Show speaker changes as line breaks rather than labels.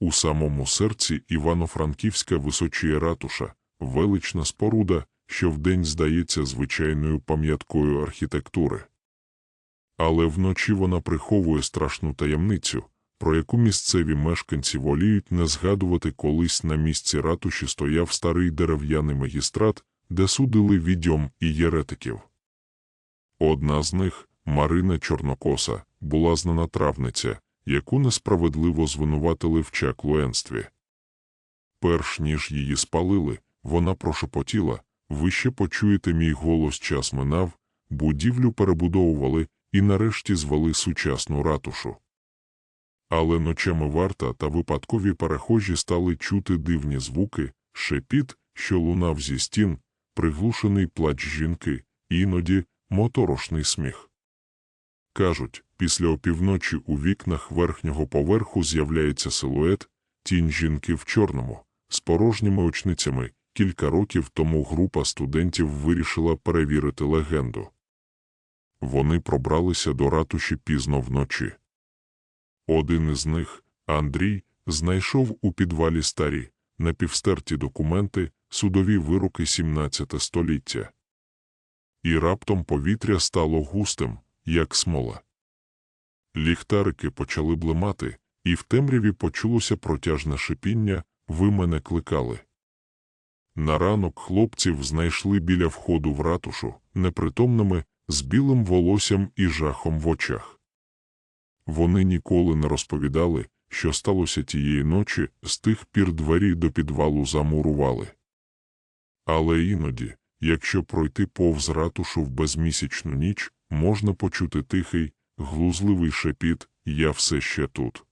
У самому серці Івано-Франківська височіє ратуша, велична споруда, що вдень здається звичайною пам'яткою архітектури. Але вночі вона приховує страшну таємницю, про яку місцеві мешканці воліють не згадувати колись на місці ратуші стояв старий дерев'яний магістрат, де судили відьом і єретиків. Одна з них, Марина Чорнокоса, була знана травниця, яку несправедливо звинуватили в чаклуенстві. Перш ніж її спалили, вона прошепотіла ви ще почуєте мій голос час минав, будівлю перебудовували і нарешті звели сучасну ратушу. Але ночами варта та випадкові перехожі стали чути дивні звуки, шепіт, що лунав зі стін, приглушений плач жінки, іноді моторошний сміх. Кажуть, після опівночі у вікнах верхнього поверху з'являється силует, тінь жінки в чорному, з порожніми очницями. Кілька років тому група студентів вирішила перевірити легенду. Вони пробралися до ратуші пізно вночі. Один із них, Андрій, знайшов у підвалі старі, напівстерті документи, судові вироки 17 століття. І раптом повітря стало густим, як смола. Ліхтарики почали блимати, і в темряві почулося протяжне шипіння ви мене кликали. На ранок хлопців знайшли біля входу в ратушу, непритомними, з білим волоссям і жахом в очах. Вони ніколи не розповідали, що сталося тієї ночі, з тих пір двері до підвалу замурували. Але іноді, якщо пройти повз ратушу в безмісячну ніч, можна почути тихий, глузливий шепіт Я все ще тут.